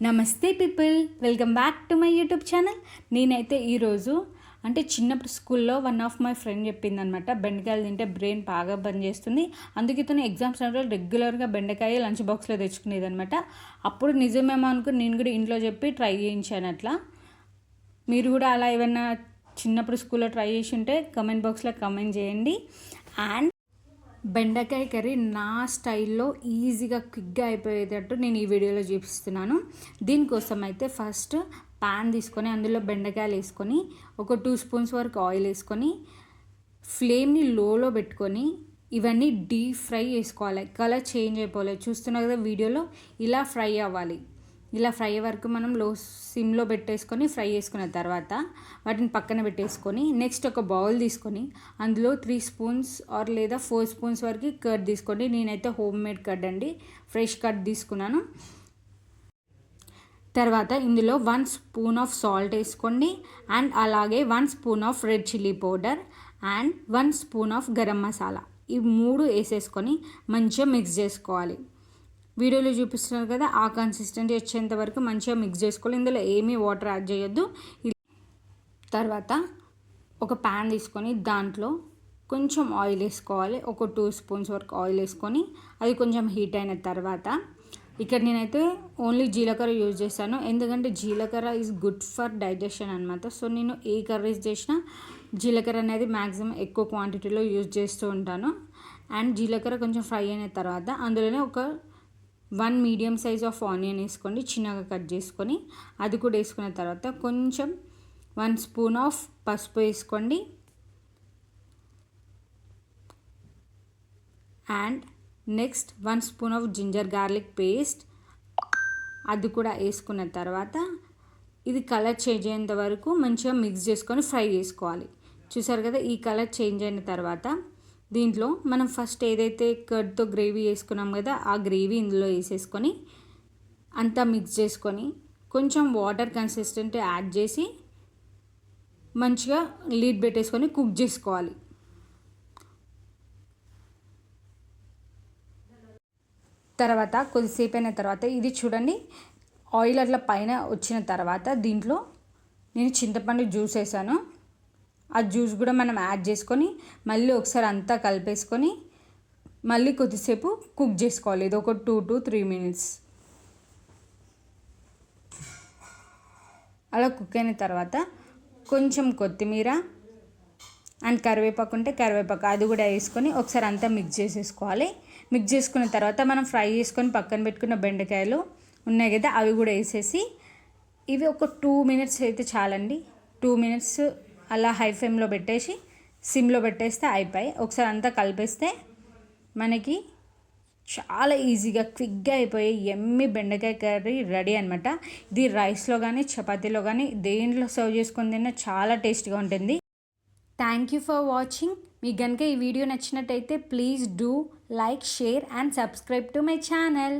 నమస్తే people welcome back to my YouTube channel. నేనైతే ఈరోజు అంటే చిన్నప్పుడు స్కూల్లో వన్ ఆఫ్ మై ఫ్రెండ్ చెప్పిందనమాట బెండకాయలు తింటే బ్రెయిన్ బాగా పనిచేస్తుంది అందుకే తను ఎగ్జామ్స్ టైంలో రెగ్యులర్గా బెండకాయ లంచ్ బాక్స్లో తెచ్చుకునేది అనమాట అప్పుడు నిజమేమో అనుకుని నేను కూడా ఇంట్లో చెప్పి ట్రై చేయించాను అట్లా. మీరు కూడా అలా ఏమైనా చిన్నప్పుడు స్కూల్లో ట్రై చేసి ఉంటే కమెంట్ బాక్స్లో కమెంట్ చేయండి. అండ్ బెండకాయ కర్రీ నా స్టైల్లో ఈజీగా క్విక్గా అయిపోయేటట్టు నేను ఈ వీడియోలో చూపిస్తున్నాను. దీనికోసం అయితే ఫస్ట్ పాన్ తీసుకొని అందులో బెండకాయలు వేసుకొని ఒక టూ స్పూన్స్ వరకు ఆయిల్ వేసుకొని ఫ్లేమ్ని లోలో పెట్టుకొని ఇవన్నీ డీప్ ఫ్రై చేసుకోవాలి కలర్ చేంజ్ అయిపోవాలి. చూస్తున్నా కదా వీడియోలో? ఇలా ఫ్రై అవ్వాలి. ఇలా ఫ్రై వరకు మనం లో సిమ్లో పెట్టేసుకొని ఫ్రై చేసుకున్న తర్వాత వాటిని పక్కన పెట్టేసుకొని నెక్స్ట్ ఒక బౌల్ తీసుకొని అందులో త్రీ స్పూన్స్ ఆర్ లేదా ఫోర్ స్పూన్స్ వరకు కర్డ్ తీసుకోండి. నేనైతే హోమ్ మేడ్ కర్డ్ అండి. ఫ్రెష్ కర్డ్ తీసుకున్నాను. తర్వాత ఇందులో వన్ స్పూన్ ఆఫ్ సాల్ట్ వేసుకోండి. అండ్ అలాగే one spoon of red chilli powder and one spoon of garam masala. ఈ మూడు వేసేసుకొని మంచిగా మిక్స్ చేసుకోవాలి. వీడియోలో చూపిస్తున్నారు కదా ఆ కన్సిస్టెంట్ వచ్చేంత వరకు మంచిగా మిక్స్ చేసుకోవాలి. ఇందులో ఏమీ వాటర్ యాడ్ చేయొద్దు. తర్వాత ఒక ప్యాన్ తీసుకొని దాంట్లో కొంచెం ఆయిల్ వేసుకోవాలి. ఒక టూ స్పూన్స్ వరకు ఆయిల్ వేసుకొని అది కొంచెం హీట్ అయిన తర్వాత ఇక్కడ నేనైతే ఓన్లీ జీలకర్ర యూజ్ చేశాను. ఎందుకంటే జీలకర్ర ఈజ్ గుడ్ ఫర్ డైజెషన్ అనమాట సో నేను ఏ కర్రీస్ చేసినా జీలకర్ర అనేది మ్యాక్సిమం ఎక్కువ క్వాంటిటీలో యూజ్ చేస్తూ ఉంటాను. అండ్ జీలకర్ర కొంచెం ఫ్రై అయిన తర్వాత అందులోనే ఒక one medium size of onion వేసుకోండి చిన్నగా కట్ చేసుకొని. అది కూడా వేసుకున్న తర్వాత కొంచెం వన్ స్పూన్ ఆఫ్ పసుపు వేసుకోండి. And next one spoon of ginger garlic paste. అది కూడా వేసుకున్న తర్వాత ఇది కలర్ చేంజ్ అయ్యేంత వరకు మంచిగా మిక్స్ చేసుకొని ఫ్రై చేసుకోవాలి. చూసారు కదా ఈ కలర్ చేంజ్ అయిన తర్వాత దీంట్లో మనం ఫస్ట్ ఏదైతే కర్డ్తో గ్రేవీ వేసుకున్నాం కదా ఆ గ్రేవీ ఇందులో వేసేసుకొని అంతా మిక్స్ చేసుకొని కొంచెం వాటర్ కన్సిస్టెంట్ యాడ్ చేసి మంచిగా లీడ్ పెట్టేసుకొని కుక్ చేసుకోవాలి. తర్వాత కొద్దిసేపు అయిన తర్వాత ఇది చూడండి ఆయిల్ అట్లా పైన వచ్చిన తర్వాత దీంట్లో నేను చింతపండు జ్యూస్ వేసాను. ఆ జ్యూస్ కూడా మనం యాడ్ చేసుకొని మళ్ళీ ఒకసారి అంతా కలిపేసుకొని మళ్ళీ కొద్దిసేపు కుక్ చేసుకోవాలి. ఇది ఒక టూ టు త్రీ మినిట్స్. అలా కుక్ అయిన తర్వాత కొంచెం కొత్తిమీర అండ్ కరివేపాకు ఉంటే కరివేపాకు అది కూడా వేసుకొని ఒకసారి అంతా మిక్స్ చేసేసుకోవాలి. మిక్స్ చేసుకున్న తర్వాత మనం ఫ్రై చేసుకొని పక్కన పెట్టుకున్న బెండకాయలు ఉన్నాయి కదా అవి కూడా వేసేసి ఇవి ఒక టూ మినిట్స్ అయితే చాలండి. టూ మినిట్స్ అలా హై ఫ్లేమ్లో పెట్టేసి సిమ్లో పెట్టేస్తే అయిపోయి. ఒకసారి అంతా కలిపేస్తే మనకి చాలా ఈజీగా క్విక్గా అయిపోయి ఎమ్మి బెండకాయ కర్రీ రెడీ అనమాట ఇది రైస్లో కానీ చపాతీలో కానీ దేంట్లో సర్వ్ చేసుకుని తిన్నా చాలా టేస్ట్గా ఉంటుంది. Thank you for watching. మీకు కనుక ఈ వీడియో నచ్చినట్టయితే please do like share and subscribe to my channel.